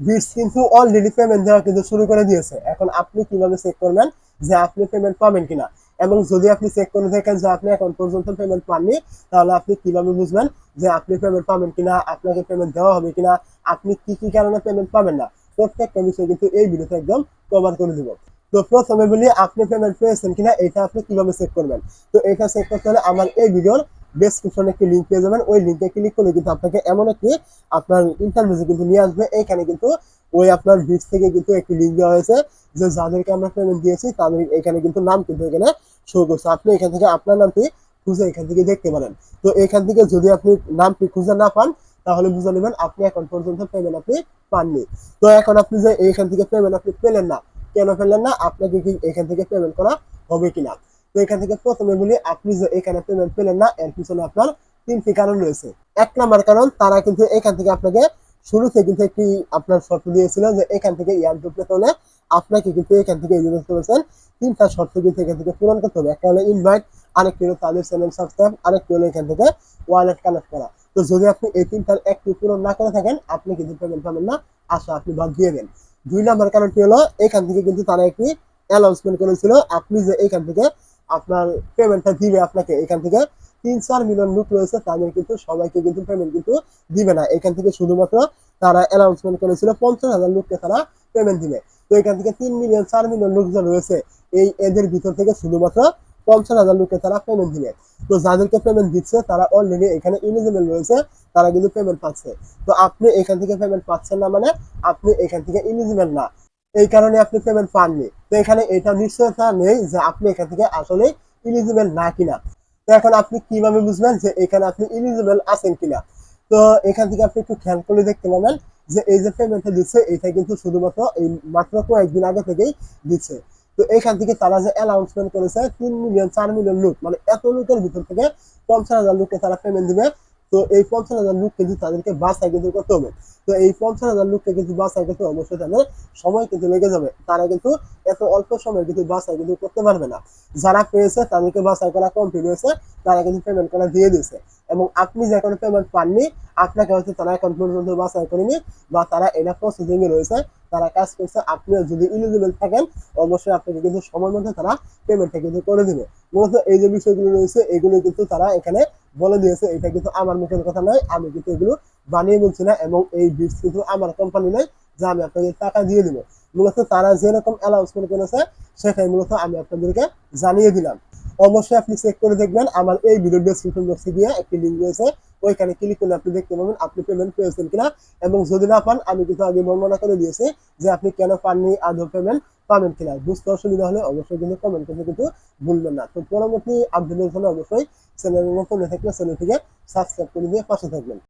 Bits কিন্তু already payment দেওয়া কিন্তু শুরু করে দিয়েছে। এখন আপনি কীভাবে চেক করবেন যে আপনি পেমেন্ট পাবেন কিনা? এবং যদি আপনি চেক করে দেখেন যে আপনি এখন পর্যন্ত পেমেন্ট পাননি, তাহলে আপনি কীভাবে বুঝবেন যে আপনি পেমেন্ট পাবেন কিনা, আপনাকে পেমেন্ট দেওয়া হবে কিনা, আপনি কি কি কারণে পেমেন্ট পাবেন না? প্রত্যেকটা বিষয় কিন্তু এই ভিডিওতে একদম কভার করে দিব। তো প্রথমে বলি, আপনি পেমেন্ট পেয়েছেন কিনা, এটা আপনি কীভাবে চেক করবেন? তো এটা চেক করতে হলে আমার এই ভিডিওর ডেসক্রিপশনে একটি লিঙ্ক পেয়ে যাবেন। ওই লিঙ্কে ক্লিক করলে কিন্তু আপনাকে এমন একটি আপনার ইন্টারভিউতে কিন্তু নিয়ে আসবে। এইখানে কিন্তু ওই আপনার ভিড থেকে কিন্তু একটি লিঙ্ক দেওয়া হয়েছে যে যাদেরকে আমরা পেমেন্ট দিয়েছি, তাদের এখানে কিন্তু নাম কিন্তু এখানে শো করছে। আপনি এখান থেকে আপনার নামটি খুঁজে এখান থেকে দেখতে পারেন। তো এখান থেকে যদি আপনি নামটি খুঁজে না পান, তাহলে বুঝে নেবেন আপনি এখন পর্যন্ত পেমেন্ট আপনি পাননি। তো এখন আপনি যে এইখান থেকে পেমেন্ট আপনি পেলেন না, কেন পেলেন না? আপনাকে কি এখান থেকে পেমেন্ট করা হবে কিনা? তো এখান থেকে প্রথমে বলি, আপনি যে এখানে পেমেন্ট পেলেন না, এর পিছনে আপনার তিনটি কারণ রয়েছে। এক নাম্বার কারণ, তারা কিন্তু এখান থেকে আপনাকে শুরুতে কিন্তু একটি আপনার শর্ত দিয়েছিল যে এখান থেকে ইয়ারড্রপ পেতে হলে আপনাকে কিন্তু এখান থেকে এই দেখতে তিনটা শর্ত কিন্তু এখান থেকে পূরণ করতে হবে। একটা হলো ইনভাইট আরেকটি হলো তাদের চ্যানেল সাবস্ক্রাইব আরেকটি হলো এখান থেকে ওয়ালেট কানেক্ট করা। তো যদি আপনি এই তিনটার একটি পূরণ না করে থাকেন, আপনি কিন্তু পেমেন্ট পাবেন না, আশা আপনি বাদ দিয়ে দেন। দুই নাম্বার কারণটি হলো, এখান থেকে কিন্তু তারা একটি অ্যানাউন্সমেন্ট করেছিল, আপনি যে এখান থেকে আপনার পেমেন্টটা দিবে আপনাকে এখান থেকে। তিন চার মিলিয়ন লোক রয়েছে, তাদের কিন্তু, সবাইকে কিন্তু পেমেন্ট কিন্তু দিবে না। এখান থেকে শুধুমাত্র তারা অ্যানাউন্সমেন্ট করেছিল, পঞ্চাশ হাজার লোককে তারা পেমেন্ট দিবে। তো এখান থেকে তিন মিলিয়ন চার মিলিয়ন লোক যে রয়েছে, এই এদের ভিতর থেকে শুধুমাত্র পঞ্চাশ হাজার লোককে তারা পেমেন্ট দিবে। তো যাদেরকে পেমেন্ট দিচ্ছে, তারা অলরেডি এখানে ইলিজিবল রয়েছে, তারা কিন্তু পেমেন্ট পাচ্ছে। তো আপনি এখান থেকে পেমেন্ট পাচ্ছেন না মানে আপনি এখান থেকে ইলিজিবল না। এই কারণে আপনি পেমেন্ট পাননি। তো এখানে এটা নিশ্চয়তা নেই যে আপনি এখান থেকে আসলে ইলিজিবল না কিনা। তো এখন আপনি কীভাবে বুঝবেন যে এখানে আপনি ইলিজিবল আছেন কিনা? তো এখান থেকে আপনি একটু খেয়াল করে দেখতে পাবেন যে এই যে পেমেন্টটা দিচ্ছে, এটা কিন্তু শুধুমাত্র এই মাত্র কয়েকদিন আগে থেকেই দিচ্ছে। তো এখান থেকে তারা যে অ্যানাউন্সমেন্ট করেছে, তিন মিলিয়ন চার মিলিয়ন লোক মানে এত লোকের ভিতর থেকে পঞ্চাশ হাজার লোককে তারা পেমেন্ট দিবে। তো এই পঞ্চাশ হাজার লোককে কিন্তু তাদেরকে বাছাই কিন্তু করতে হবে, তো এই পঞ্চাশ হাজার লোককে কিন্তু বাছাই করতে অবশ্যই তাদের সময় কিন্তু লেগে যাবে। তারা কিন্তু এত অল্প সময় কিন্তু বাছাই কিন্তু করতে পারবে না। যারা পেয়েছে তাদেরকে বাছাই করা কমপ্লিট হয়েছে, তারা কিন্তু পেমেন্ট করা দিয়ে দিয়েছে। এবং আপনি যে কোনো পেমেন্ট পাননি, আপনাকে হয়তো তারা এখন পর্যন্ত করেনি বা তারা এটা প্রসেসিং এ রয়েছে, তারা কাজ করছে, আপনিও যদি ইলিজিবল থাকেন, অবশ্যই আপনাকে কিন্তু সময় মধ্যে তারা পেমেন্টটা কিন্তু করে দিবে। মূলত এই যে বিষয়গুলো রয়েছে, এগুলো কিন্তু তারা এখানে বলে দিয়েছে, এটা কিন্তু আমার মুখের কথা নয়, আমি কিন্তু এগুলো বানিয়ে বলছি না এবং এই বিটস কিন্তু আমার কোম্পানি নয়, যা আমি আপনাকে টাকা দিয়ে দিব। মূলত তারা যেরকম অ্যানাউন্সমেন্ট করেছে, সেটাই মূলত আমি আপনাদেরকে জানিয়ে দিলাম। অবশ্যই আপনি চেক করে দেখবেন। আমার এই ভিডিও ডিসক্রিপশন বক্সে গিয়ে একটি লিঙ্ক রয়েছে। ওইখানে ক্লিক করলে আপনি দেখতে পাবেন আপনি পেমেন্ট পেয়েছেন কিনা এবং যদি না পান, আমি কিন্তু আগে বর্ণনা করে দিয়েছি যে আপনি কেন পাননি, আদৌ পেমেন্ট পাবেন কিনা। বুঝতে অসুবিধা হলে অবশ্যই কিন্তু কমেন্ট করতে কিন্তু ভুলবেন না। তো পরবর্তী আপডেটের জন্য অবশ্যই চ্যানেলের হয়ে থাকলে চ্যানেলটিকে সাবস্ক্রাইব করে দিয়ে পাশে থাকবেন।